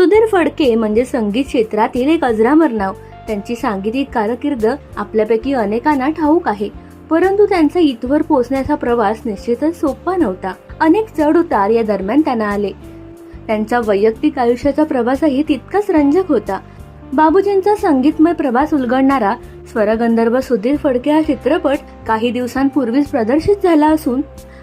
सुधीर फडके म्हणजे संगीत क्षेत्रातील एक अजरामर नाव. त्यांची सांगीतिक कारकीर्द आपल्यापैकी अनेकांना ठाऊक आहे. परंतु त्यांचा इथवर पोहोचण्याचा प्रवास निश्चितच सोपा नव्हता. अनेक चढ उतार या दरम्यान त्यांना आले. त्यांचा वैयक्तिक आयुष्याचा प्रवासही तितकाच रंजक होता. बाबूजींचा संगीतमय प्रवास उलगडणारा स्वरगंधर्व सुधीर फडके हा चित्रपट काही दिवसांपूर्वीच प्रदर्शित झाला असून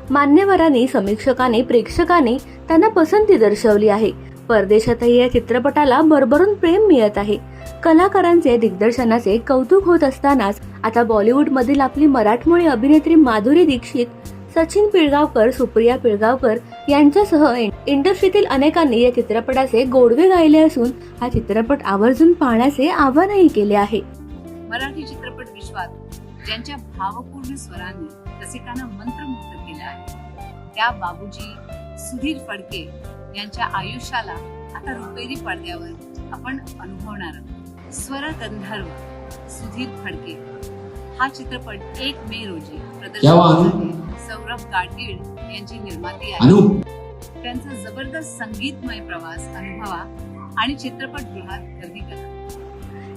मान्यवरांनी समीक्षकाने प्रेक्षकाने त्यांना पसंती दर्शवली आहे. परदेशातही या चित्रपटाला भरभरून प्रेम मिळत आहे. कलाकारांचे दिग्दर्शनाचे कौतुक होत असतानाच आता बॉलिवूड मधील आपली मराठमोळी अभिनेत्री माधुरी दीक्षित सचिन पिळगावकर सुप्रिया पिळगावकर यांच्यासह इंडस्ट्रीतील अनेकांनी या चित्रपटाचे गोडवे गायले असून हा चित्रपट आवर्जून पाहण्याचे आवाहनही केले आहे. मराठी चित्रपट विश्वात ज्यांच्या भावपूर्ण स्वरांनी रसिकांना मंत्रमुग्ध केलं आहे त्या बाबूजी सुधीर फडके यांच्या आयुष्याला आता रुपेरी पडद्यावर आपण अनुभवणार आहोत. स्वर गंधर्व सुधीर फडके. हा चित्रपट एक मे रोजी? झाले. सौरभ गाडगीळ यांची निर्माती आहे. अनु. त्यांचा जबरदस्त संगीतमय प्रवास अनुभवा आणि चित्रपटगृहात गर्दी करा.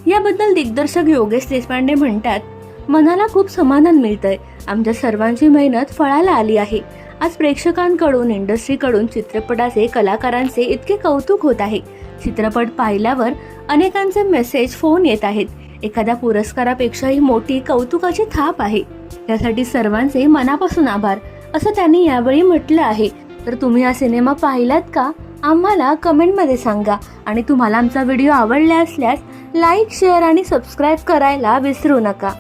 याबद्दल दिग्दर्शक योगेश देशपांडे म्हणतात मनाला खूप समाधान मिळतंय. आमच्या सर्वांची मेहनत फळाला आली आहे. आज प्रेक्षकांकडून इंडस्ट्रीकडून चित्रपटाचे कलाकारांचे इतके कौतुक होत आहे. चित्रपट पाहिल्यावर अनेकांचे मेसेज फोन येत आहेत. एखाद्या पुरस्कारापेक्षाही मोठी कौतुकाची थाप आहे. त्यासाठी सर्वांचे मनापासून आभार असं त्यांनी यावेळी म्हटलं आहे. तर तुम्ही हा सिनेमा पाहिलात का? आम्हाला कमेंटमध्ये सांगा. आणि तुम्हाला आमचा व्हिडिओ आवडला असल्यास लाईक शेअर आणि सबस्क्राईब करायला विसरू नका.